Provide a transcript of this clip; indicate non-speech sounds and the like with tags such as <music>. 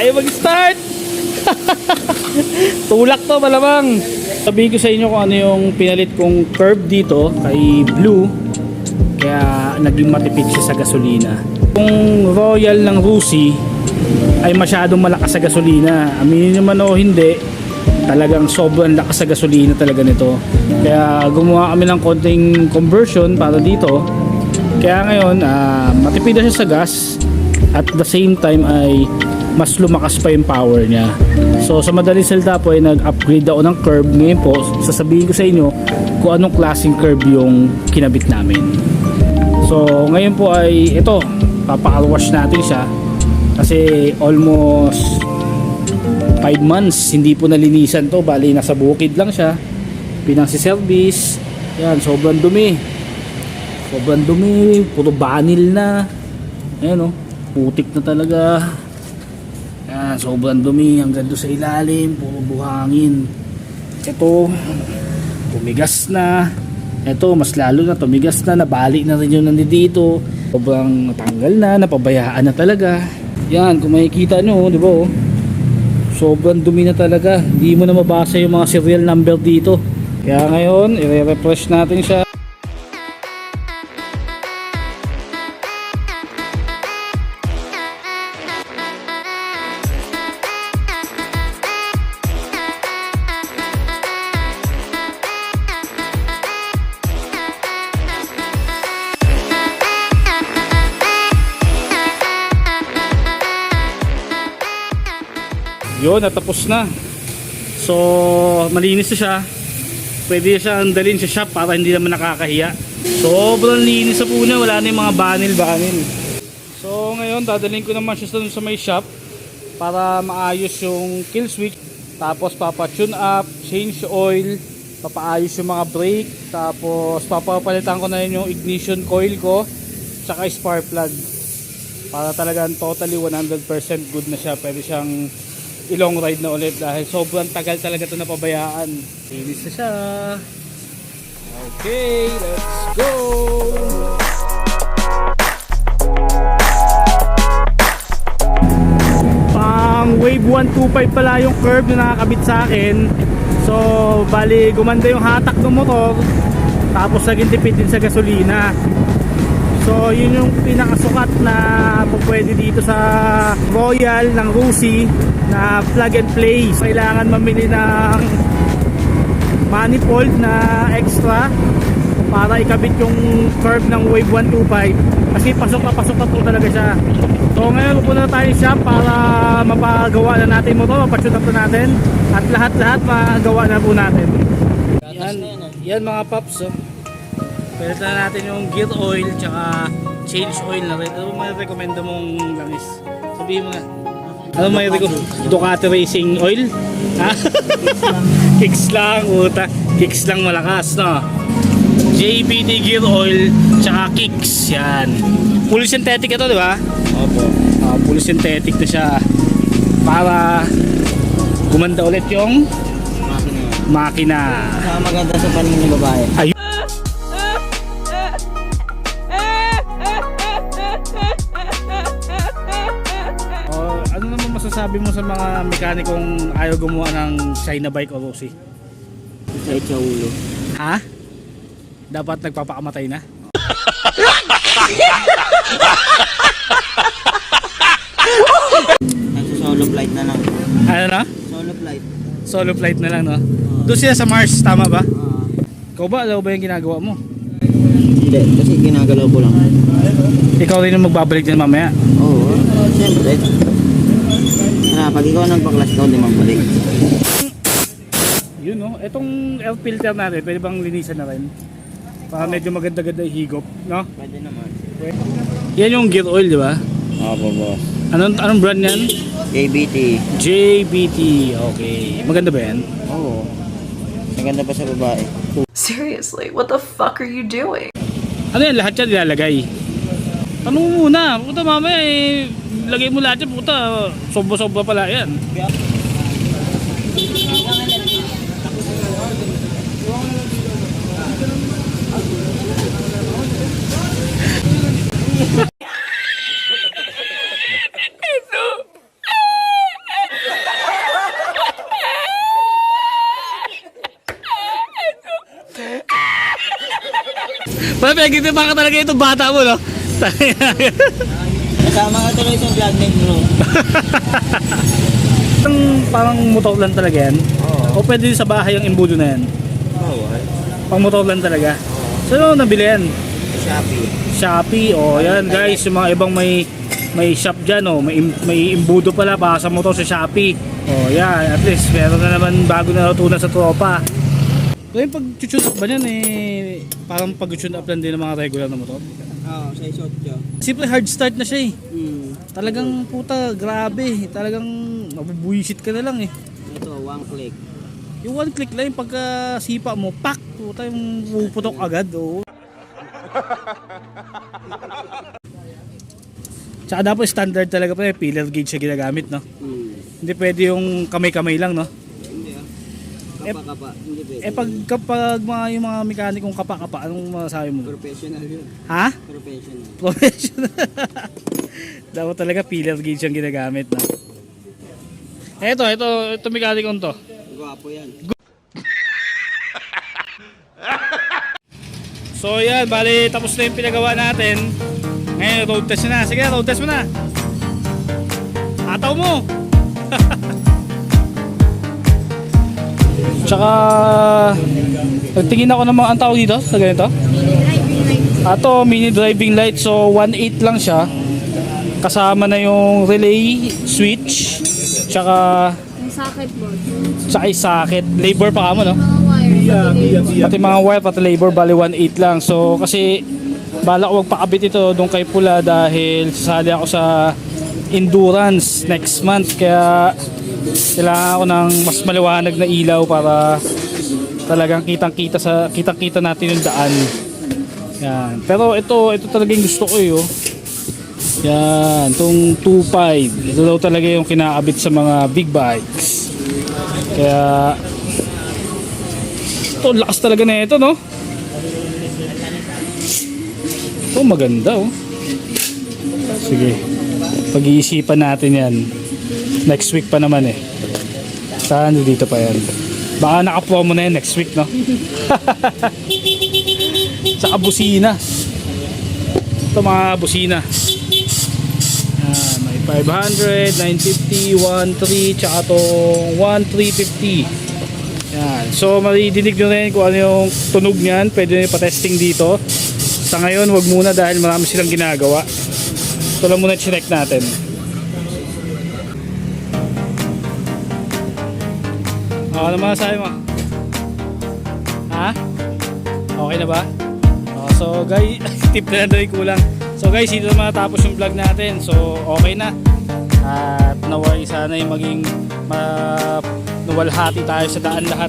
Ayaw mag-start! <laughs> Tulak to malamang. Sabihin ko sa inyo kung ano yung pinalit kong curve dito kay Blue. Kaya naging matipid siya sa gasolina. Kung Royal ng Rusi ay masyadong malakas sa gasolina. Aminin nyo man o hindi, talagang sobrang lakas sa gasolina talaga nito. Kaya gumawa kami ng konting conversion para dito. Kaya ngayon, ah, matipid na siya sa gas at the same time ay mas lumakas pa yung power niya. So sa madaling salita po ay nag-upgrade ako ng curve. Ngayon po, sasabihin ko sa inyo kung anong klaseng curve yung kinabit namin. So ngayon po ay ito, papa-wash natin siya. Kasi almost 5 months hindi po nalinisan to. Bali nasa bukid lang siya. Pinang-service yan sobrang dumi. Sobrang dumi. Puro banil na. Ayan o putik na talaga sobrang dumi hanggang doon sa ilalim puro buhangin. Ito tumigas na. Ito mas lalo na tumigas na nabali na rin yung nandito. Sobrang natanggal na napabayaan na talaga. Yan kung makikita nyo di ba oh. Sobrang dumi na talaga. Hindi mo na mabasa yung mga serial number dito. Kaya ngayon i-refresh natin siya yun natapos na. So malinis na siya. Pwede siya dalhin sa shop para hindi naman nakakahiya. Sobrang linis sa puna wala na yung mga banil banil. So ngayon dadalhin ko naman siya sa may shop para maayos yung kill switch. Tapos papa tune up change oil papaayos yung mga brake. Tapos papapalitan ko na yun yung ignition coil ko tsaka spark plug. Para talagang totally 100% good na siya. Pwede siyang ilong ride na ulit dahil sobrang tagal talaga ito napabayaan. Linis na siya. Okay, let's go! Pang wave 125 pala yung curve na nakakabit sa akin. So, bali gumanda yung hatak ng motor tapos naging tipid din sa gasolina. So yun yung pinakasukat na pwede dito sa Royal ng Rusi na plug and play. Kailangan mamili ng manifold na extra para ikabit yung curve ng Wave 125 kasi pasok na pasok na po talaga siya. So ngayon pupunta na tayo shop para mapagawa na natin mo to, mapatune up na natin at lahat-lahat magawa na po natin. Yan, yan mga paps oh. Pwede na natin yung gear oil tsaka change oil na rin. Ano may recommenda mong langis? Sabihin mo na. Ano may recommend? Ducati Racing Oil? Ha? <laughs> kicks lang, puta. Kicks lang malakas, no? JBT Gear Oil tsaka kicks. Yan. Fully synthetic ito, di ba? Opo. Uh, fully synthetic na siya. Para gumanda ulit yung makina. Saka maganda sa paningin ng babae. Ayun. Masasabi mo sa mga mekanikong ayaw gumawa ng China bike o Rossi? Sa sa ulo. Ha? Dapat nagpapakamatay na? Nasa solo flight na lang. Ano na? Solo flight. Solo flight na lang, no? Doon sila sa Mars, tama ba? Ah. Ikaw ba? Alam ba yung ginagawa mo? hindi, kasi ginagalaw ko lang. Ikaw rin ang magbabalik din mamaya. Oo, siyempre. Pag ikaw nagpa-class ka, hindi magbalik. Yun, no? Itong air filter natin, pwede bang linisan na rin? Para medyo maganda-ganda yung higop, no? Pwede naman. Yan yung gear oil, di ba? Opo, boss. Anong, anong brand yan? JBT. JBT. Okay. Maganda ba yan? Oo. Maganda pa sa babae. Seriously, what the fuck are you doing? Ano yan? Lahat yan ilalagay. Tanong mo muna. Puta mamaya eh lagay mo lahat yan, puta, sobra-sobra pala yan. Perfect, ito pa ka talaga ito bata mo, no? <laughs> Kasama ka tuloy sa vlog ni bro. <laughs> Ang parang motor lang talaga yan. Oo. O pwede din sa bahay ang imbudo na yan. Bawal. Pang motor lang talaga. So, ano nabili yan? Shopee. Shopee, o yan guys, yung mga ibang may may shop dyan, oh, may, im- may imbudo pala para sa motor sa Shopee. O yan, at least meron na naman bago na natutunan sa tropa. So yung pag-tune up ba yan eh, parang pag-tune up lang din ng mga regular na motor? Oo, sa isot ko. Simple hard start na siya eh. Hmm. Talagang puta, grabe. Talagang mabubuisit ka na lang eh. Ito, one click. Yung one click lang, yung pagka sipa mo, pak! Puta yung puputok agad. Oh. Tsaka dapat standard talaga pa eh, pillar gauge siya ginagamit, no? Hmm. Hindi pwede yung kamay-kamay lang, no? Eh, Kapa-kapa. Hindi pwede. Eh pag kapag mga yung mga mekanikong kapa-kapa, anong masasabi mo? Professional yun. Ha? Professional. Professional. <laughs> dapat talaga pillar gauge yung ginagamit, no? Eto, ito, ito mekanikong to. Gwapo yan. <laughs> So yan, bali tapos na yung pinagawa natin. Ngayon, road test na. Sige, road test mo na. Ataw mo! Tsaka, nagtingin ako ng mga ang tawag dito sa ganito. Ato, mini driving light. So, 1.8 lang siya. Kasama na yung relay, switch, tsaka Yung socket board. tsaka yung socket. Labor pa ka mo, no? Pati mga wire, pati labor, bali 1.8 lang. So, kasi bala ko magpakabit ito doon kay Pula dahil sasali ako sa endurance next month. Kaya kailangan ko ng mas maliwanag na ilaw para talagang kitang-kita sa kitang-kita natin yung daan. Yan. Pero ito, ito talaga yung gusto ko eh. Oh. Yan, itong 2.5. Ito daw talaga yung kinakabit sa mga big bikes. Kaya ito, lakas talaga na ito, no? Ito, maganda, oh. Sige. Pag-iisipan natin yan. Next week pa naman, eh. Saan dito pa yan? Baka nakapromo na yan next week, no? <laughs> Sa busina. Ito, mga busina. Yan, may 500, 950, 1.3, tsaka itong 1.350. Yan. So, maridinig nyo rin kung ano yung tunog niyan. Pwede nyo pa-testing dito. Sa ngayon, wag muna dahil marami silang ginagawa. Ito lang muna check natin. Ano naman sabi mo? Ha? Okay na ba? Oh, so guys, <laughs> tip na lang kulang. So guys, dito matapos yung vlog natin. So okay na. At naway sana yung maging ma nawalhati tayo sa daan lahat.